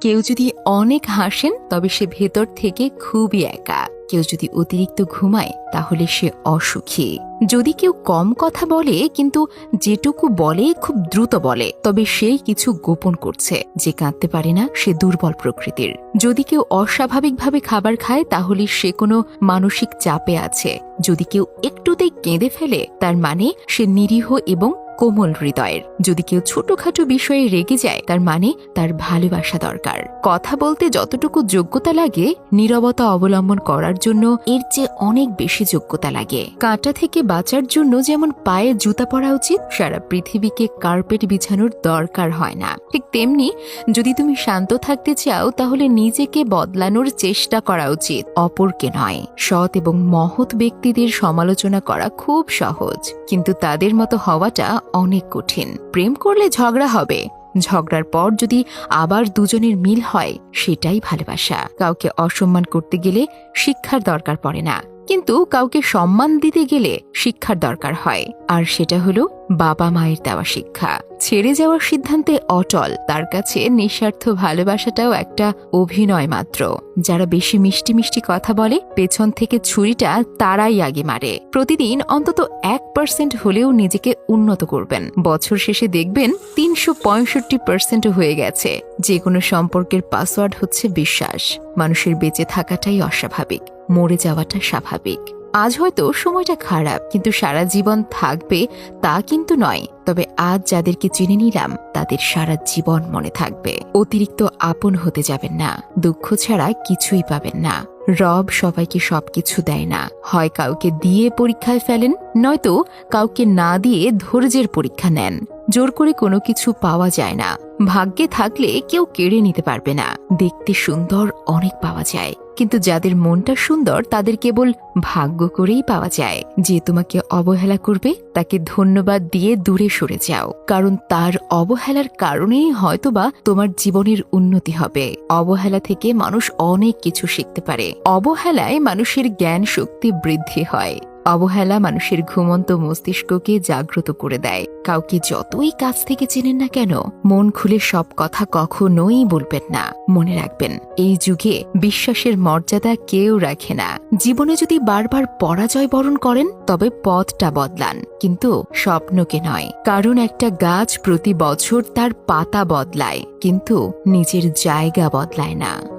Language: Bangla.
কেউ যদি অনেক হাসেন, তবে সে ভেতর থেকে খুবই একা। কেউ যদি অতিরিক্ত ঘুমায়, তাহলে সে অসুখী। যদি কেউ কম কথা বলে, কিন্তু যেটুকু বলে, খুব দ্রুত বলে, তবে সে কিছু গোপন করছে। যে কাঁদতে পারে না, সে দুর্বল প্রকৃতির। যদি কেউ অস্বাভাবিকভাবে খাবার খায়, তাহলে সে কোনো মানসিক চাপে আছে। যদি কেউ একটুতেই কেঁদে ফেলে, তার মানে সে নিরীহ এবং কোমল হৃদয়ের। যদি কেউ ছোটখাটো বিষয়ে রেগে যায়, তার মানে তার ভালোবাসা দরকার। কথা বলতে যতটুকু যোগ্যতা লাগে, নীরবতা অবলম্বন করার জন্য এর চেয়ে অনেক বেশি যোগ্যতা লাগে। কাঁটা থেকে বাঁচার জন্য যেমন পায়ে জুতা পরা উচিত, সারা পৃথিবীকে কার্পেট বিছানোর দরকার হয় না। ঠিক তেমনি যদি তুমি শান্ত থাকতে চাও, তাহলে নিজেকে বদলানোর চেষ্টা করা উচিত, অপরকে নয়। সৎ এবং মহৎ ব্যক্তিদের সমালোচনা করা খুব সহজ। কিন্তু তাদের মতো হওয়াটা অনেক কঠিন। প্রেম করলে ঝগড়া হবে। ঝগড়ার পর যদি আবার দুজনের মিল হয়, সেটাই ভালোবাসা। কাউকে অসম্মান করতে গেলে শিক্ষার দরকার পড়ে না। কিন্তু কাউকে সম্মান দিতে গেলে শিক্ষার দরকার হয়। আর সেটা হলো বাবা মায়ের দেওয়া শিক্ষা। ছেড়ে যাওয়ার সিদ্ধান্তে অটল। তার কাছে নিঃস্বার্থ ভালোবাসাটাও একটা অভিনয় মাত্র। যারা বেশি মিষ্টি মিষ্টি কথা বলে, পেছন থেকে ছুরিটা তারাই আগে মারে। প্রতিদিন অন্তত এক পার্সেন্ট হলেও নিজেকে উন্নত করবেন। বছর শেষে দেখবেন তিনশো পঁয়ষট্টি পার্সেন্ট হয়ে গেছে। যে কোনো সম্পর্কের পাসওয়ার্ড হচ্ছে বিশ্বাস। মানুষের বেঁচে থাকাটাই অস্বাভাবিক। মরে যাওয়াটা স্বাভাবিক। আজ হয়তো সময়টা খারাপ, কিন্তু সারা জীবন থাকবে তা কিন্তু নয়। তবে আজ যাদেরকে চিনে নিলাম, তাদের সারা জীবন মনে থাকবে। অতিরিক্ত আপন হতে যাবেন না, দুঃখ ছাড়া কিছুই পাবেন না। রব সবাইকে সবকিছু দেয় না। হয় কাউকে দিয়ে পরীক্ষায় ফেলেন, নয়তো কাউকে না দিয়ে ধৈর্যের পরীক্ষা নেন। জোর করে কোনো কিছু পাওয়া যায় না। ভাগ্যে থাকলে কেউ কেড়ে নিতে পারবে না। দেখতে সুন্দর অনেক পাওয়া যায়। কিন্তু যাদের মনটা সুন্দর, তাদের কেবল ভাগ্য করেই পাওয়া যায়। যে তোমাকে অবহেলা করবে, তাকে ধন্যবাদ দিয়ে দূরে সরে যাও। কারণ তার অবহেলার কারণেই হয়তোবা তোমার জীবনের উন্নতি হবে। অবহেলা থেকে মানুষ অনেক কিছু শিখতে পারে। অবহেলায় মানুষের জ্ঞান শক্তি বৃদ্ধি হয়। অবহেলা মানুষের ঘুমন্ত মস্তিষ্ককে জাগ্রত করে দেয়। কাউকে যতই কাছ থেকে চেনেন না কেন, মন খুলে সব কথা কখনোই বলবেন না। মনে রাখবেন, এই যুগে বিশ্বাসের মর্যাদা কেউ রাখে না। জীবনে যদি বারবার পরাজয় বরণ করেন, তবে পথটা বদলান। কিন্তু স্বপ্নকে নয়, কারণ একটা গাছ প্রতি বছর তার পাতা বদলায়, কিন্তু নিজের জায়গা বদলায় না।